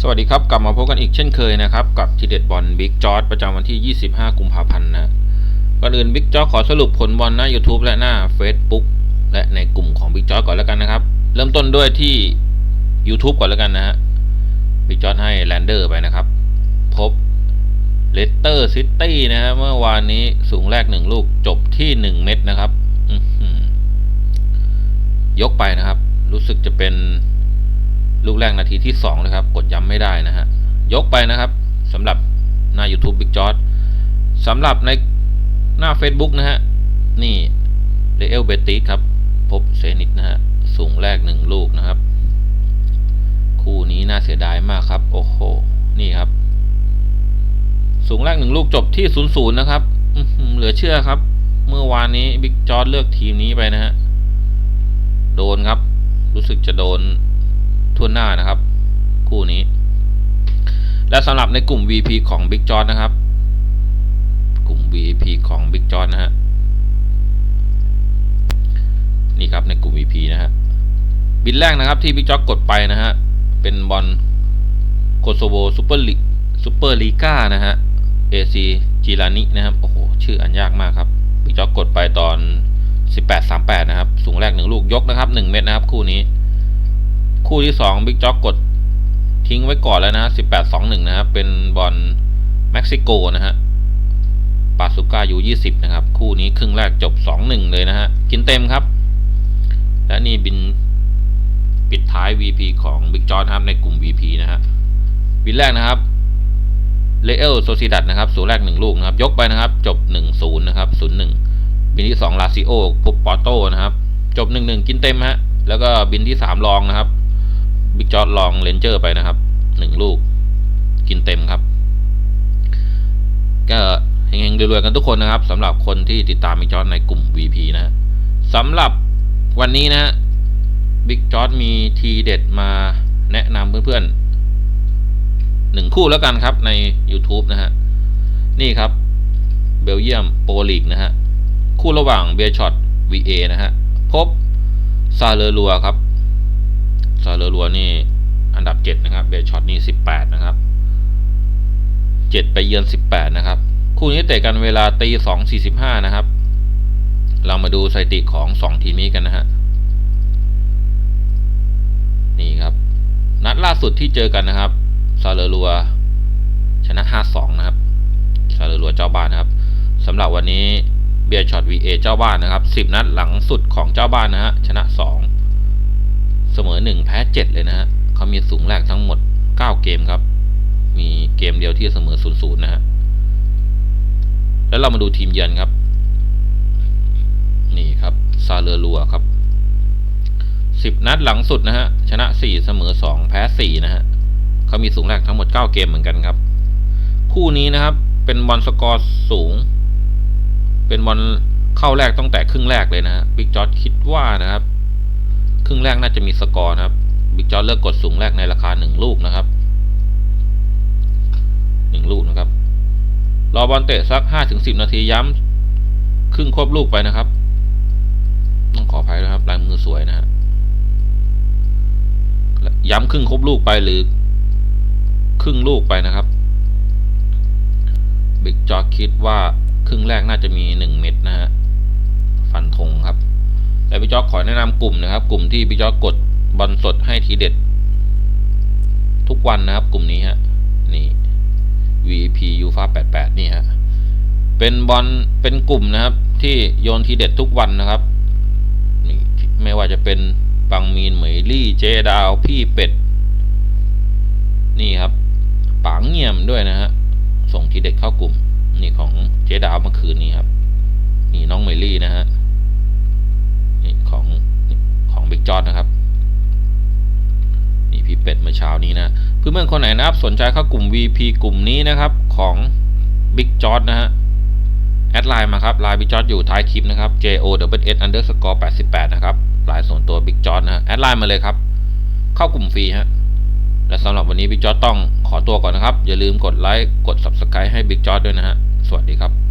สวัสดีครับ กลับมาพบกันอีกเช่นเคยนะครับ กับทีเด็ดบอลบิ๊กจอร์ดประจำวันที่ 25 กุมภาพันธ์นะก่อนอื่นบิ๊กจอร์ดขอสรุปผลบอลหน้า YouTube และหน้า Facebook และในกลุ่มของบิ๊กจอร์ดก่อนแล้วกันนะครับ เริ่มต้นด้วยที่ YouTube ก่อนแล้วกันนะฮะบิ๊กจอร์ดให้แลนเดอร์ไปนะครับ พบเลสเตอร์ซิตี้นะฮะเมื่อวานนี้สูงแรกหนึ่งลูกจบที่ 1 เม็ดนะครับยกไปนะครับ รู้สึกจะเป็น กแรกนาทีที่2นะครับ กดย้ำไม่ได้นะฮะ ยกไปนะครับสำหรับหน้า YouTube Big j o r d สำหรับในหน้า Facebook นะฮะ นี่เรเอลเบติสครับ พบเซนิตนะฮะ สูงแรกหนึ่งลูกนะครับ คู่นี้น่าเสียดายมากครับ โอ้โห นี่ครับ สูงแรกหนึ่งลูกจบที่ศูนย์ศูนย์นะครับเหลือเชื่อครับ เมื่อวานนี้บิ๊กจอร์ดเลือกทีมนี้ไปนะฮะ โดนครับ รู้สึกจะโดน ทั่วหน้านะครับ คู่นี้ และสำหรับในกลุ่ม VP ของ Big j o นะครับ กลุ่ม VP ของ Big j o นะฮะนี่ครับในกลุ่ม VP นะฮะบินแรกนะครับที่ Big j o กดไปนะฮะเป็นบอลโคโซโวซูเปอร์ลีซูเปอร์ลีกานะฮะ AC จิรานินะครับโอ้โหชื่ออันยากมากครับ Big j o กกดไปตอน 1838 นะครับ สูงแรกหนึ่งลูกยกนะครับ 1 เม็ดนะครับ คู่นี้ คู่ที่ 2 บิ๊กจ็อกกดทิ้งไว้ก่อนแล้วนะฮะ18-21 นะครับ เป็นบอลเม็กซิโกนะฮะปาสุก้ายู20 นะครับ คู่นี้ครึ่งแรกจบ 2-1 เลยนะฮะ กินเต็มครับ และนี่บินปิดท้าย VP ของบิ๊กจอครับในกลุ่ม VP นะฮะ บินแรกนะครับเลเอลโซซิดัดนะครับสูงแรก 1 ลูกนะครับ ยกไปนะครับ จบ 1-0 นะครับ 0-1 บินที่ 2 ลาซิโอปุปปอโตนะครับ จบ 1-1 กินเต็มฮะ แล้วก็บินที่3ลองนะครับ บิ๊กจอร์ดลองเลนเจอร์ไปนะครับหนึ่งลูกกินเต็มครับ ก็เฮงๆรวยๆกันทุกคนนะครับสำหรับคนที่ติดตามบิ๊กจอร์ดในกลุ่ม VP นะฮะสำหรับวันนี้นะฮะบิ๊กจอร์ดมีทีเด็ดมาแนะนำเพื่อนๆหนึ่งคู่แล้วกันครับใน YouTube นะฮะนี่ครับเบลเยียมโปรลีกนะฮะ คู่ระหว่างเบียช็อต VA นะฮะ พบซาเลอรัวครับ ซาเลอรัวนี่อันดับ 7 นะครับเบลช็อตนี่ 18 นะครับ 7 ไปเยือน 18 นะครับ คู่นี้เตะกันเวลาตี2.45 นะครับ เรามาดูสถิติของ 2 ทีมนี้กันนะฮะ นี่ครับ นัดล่าสุดที่เจอกันนะครับซาเลอรัว ชนะ 5-2 นะครับซาเลอรัวเจ้าบ้านนะครับสำหรับวันนี้เบียร์ช็อต VA เจ้าบ้านนะครับ 10 นัดหลังสุดของเจ้าบ้านนะฮะชนะ 2 เสมอ 1 แพ้ 7 เลยนะฮะเขามีสูงแรกทั้งหมด 9 เกมครับ มีเกมเดียวที่เสมอ 0-0 นะฮะ แล้วเรามาดูทีมเยือนครับ นี่ครับ ซาเลอรัวครับ 10 นัดหลังสุดนะฮะ ชนะ 4 เสมอ 2 แพ้ 4 นะฮะเขามีสูงแรกทั้งหมด 9 เกมเหมือนกันครับ คู่นี้นะครับ เป็นบอลสกอร์สูง เป็นบอลเข้าแรกตั้งแต่ครึ่งแรกเลยนะฮะบิ๊กจอร์ดคิดว่านะครับ ครึ่งแรกน่าจะมีสกอร์นะครับบิ๊กจอร์เลือกกดสูงแรกในราคาหนึ่งลูกนะครับหนึ่งลูกนะครับ รอบอลเตะสักห้าถึงสิบนาทีย้ำครึ่งครบลูกไปนะครับ ต้องขออภัยนะครับลายมือสวยนะฮะย้ำครึ่งครบลูกไปหรือ ครึ่งลูกไปนะครับบิ๊กจอร์คิดว่าครึ่งแรกน่าจะมีหนึ่งเม็ดนะฮะฟันธงครับ และพี่จอร์ดขอแนะนำกลุ่มนะครับ กลุ่มที่พี่จอร์ดกดบอลสดให้ทีเด็ด ทุกวันนะครับ กลุ่มนี้ฮะนี่ VP u f a 88 นี่ฮะเป็นบอลเป็นกลุ่มนะครับ ที่โยนทีเด็ดทุกวันนะครับนี่ไม่ว่าจะเป็นปังมีนเหมยลี่เจดาวพี่เป็ด นี่ครับปางเงียมด้วยนะฮะส่งทีเด็ดเข้ากลุ่มนี่ของเจดาวเมื่อคืนนี้ครับ นี่น้องเหมยลี่นะฮะ ของของบิ๊กจอร์นะครับนี่พี่เป็ดเมื่อเช้านี้นะเพื่อนๆคนไหนนะครับ สนใจเข้ากลุ่ม VP กลุ่มนี้นะครับของบิ๊กจอร์นะฮะแอดไลน์มาครับไลน์บิ๊กจอร์อยู่ท้ายคลิปนะครับ J O W S underscore 88นะครับไลน์ส่วนตัวบิ๊กจอร์นะฮะแอดไลน์มาเลยครับ เข้ากลุ่มฟรีฮะและสำหรับวันนี้บิ๊กจอร์ต้องขอตัวก่อนนะครับ อย่าลืมกดไลค์กด Subscribe ให้บิ๊กจอร์ด้วยนะฮะสวัสดีครับ